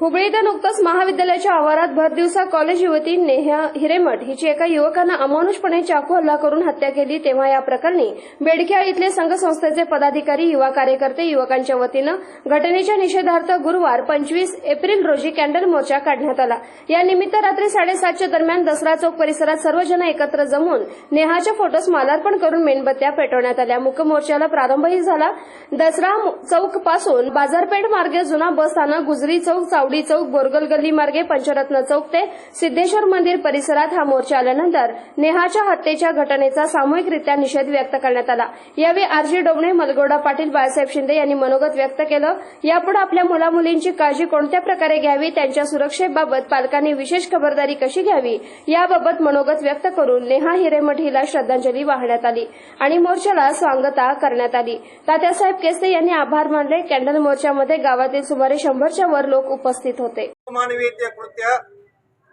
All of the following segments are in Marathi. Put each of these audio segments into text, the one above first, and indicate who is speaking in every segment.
Speaker 1: हुबळी इथं नुकतंच महाविद्यालयाच्या आवारात भरदिवसा कॉलेज युवती नेहा हिरेमठ हिची एका युवकानं अमानुषपणे चाकू हल्ला करून हत्या केली तेव्हा या प्रकरणी बेडख्या इथले संघ संस्थेचे पदाधिकारी युवा कार्यकर्ते युवकांच्या वतीनं घटनेच्या निषेधार्थ गुरुवार पंचवीस एप्रिल रोजी कॅन्डल मोर्चा काढण्यात आला. या निमित्त रात्री साडेसातच्या दरम्यान दसरा चौक परिसरात सर्वजण एकत्र जमून नेहाच्या फोटोस मालार्पण करून मेणबत्त्या पेटवण्यात आल्या. मुक मोर्चाला प्रारंभही झाला. दसरा चौकपासून बाजारपेठ मार्गे जुना बस स्थानक गुजरी चौक चावडी चौक बोरगल गल्ली मार्गे पंचरत्न चौक ते सिद्धेश्वर मंदिर परिसरात हा मोर्चा आल्यानंतर नेहाच्या हत्येच्या घटनेचा सामूहिकरित्या निषेध व्यक्त करण्यात आला. यावेळी आरजी डोबणे मलगोडा पाटील बाळासाहेब शिंदे यांनी मनोगत व्यक्त केलं. यापुढे आपल्या मुलामुलींची काळजी कोणत्या प्रकारे घ्यावी त्यांच्या सुरक्षेबाबत पालकांनी विशेष खबरदारी कशी घ्यावी याबाबत मनोगत व्यक्त करून नेहा हिरेमठ हिला श्रद्धांजली वाहण्यात आली आणि मोर्चाला स्वांगता करण्यात आली. तात्यासाहेब केस्ते यांनी आभार मानले. कॅन्डल मोर्चामध्ये गावातील सुमारे शंभरच्या वर लोक उपस्थित होते
Speaker 2: ಮಾನವೀಯತೆಯ ಕೃತ್ಯ,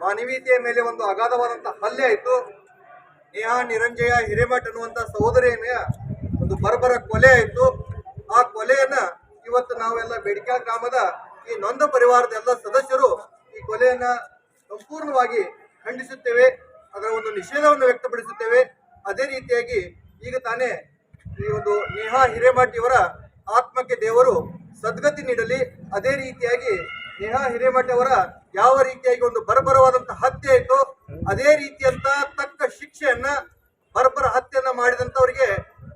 Speaker 2: ಮಾನವೀಯತೆಯ ಮೇಲೆ ಒಂದು ಅಗಾಧವಾದಂತಹ ಹಲ್ಲೆ ಆಯಿತು. ನೇಹಾ ನಿರಂಜಯ ಹಿರೇಮಠ್ ಅನ್ನುವಂಥ ಸಹೋದರಿಯ ಒಂದು ಬರ್ಬರ ಕೊಲೆ ಆಯಿತು. ಆ ಕೊಲೆಯನ್ನ ಇವತ್ತು ನಾವೆಲ್ಲ ಬೇಡಿಕೆ ಗ್ರಾಮದ ಈ ನೊಂದ ಪರಿವಾರದ ಎಲ್ಲ ಸದಸ್ಯರು ಈ ಕೊಲೆಯನ್ನ ಸಂಪೂರ್ಣವಾಗಿ ಖಂಡಿಸುತ್ತೇವೆ. ಅದರ ಒಂದು ನಿಷೇಧವನ್ನು ವ್ಯಕ್ತಪಡಿಸುತ್ತೇವೆ. ಅದೇ ರೀತಿಯಾಗಿ ಈಗ ತಾನೇ ಈ ಒಂದು ನೇಹಾ ಹಿರೇಮಠ್ ಇವರ ಆತ್ಮಕ್ಕೆ ದೇವರು ಸದ್ಗತಿ ನೀಡಲಿ. ಅದೇ ರೀತಿಯಾಗಿ ನೇಹಾ ಹಿರೇಮಠ ಅವರ ಯಾವ ರೀತಿಯಾಗಿ ಒಂದು ಬರ್ಬರವಾದಂತಹ ಹತ್ಯೆ ಆಯಿತು ಅದೇ ರೀತಿಯಂತ ತಕ್ಕ ಶಿಕ್ಷೆಯನ್ನ ಬರ್ಬರ ಹತ್ಯೆಯನ್ನ ಮಾಡಿದಂತವರಿಗೆ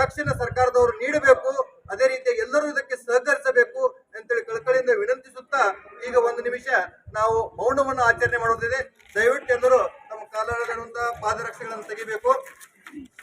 Speaker 2: ತಕ್ಷಣ ಸರ್ಕಾರದವರು ನೀಡಬೇಕು. ಅದೇ ರೀತಿಯಾಗಿ ಎಲ್ಲರೂ ಇದಕ್ಕೆ ಸಹಕರಿಸಬೇಕು ಅಂತೇಳಿ ಕಳಕಳಿಯಿಂದ ವಿನಂತಿಸುತ್ತಾ ಈಗ ಒಂದು ನಿಮಿಷ ನಾವು ಮೌನವನ್ನು ಆಚರಣೆ ಮಾಡೋದಿದೆ. ದಯವಿಟ್ಟು ಎಲ್ಲರೂ ತಮ್ಮ ಕಾಲುವಂತಹ ಪಾದರಕ್ಷೆಗಳನ್ನು ತೆಗಿಬೇಕು.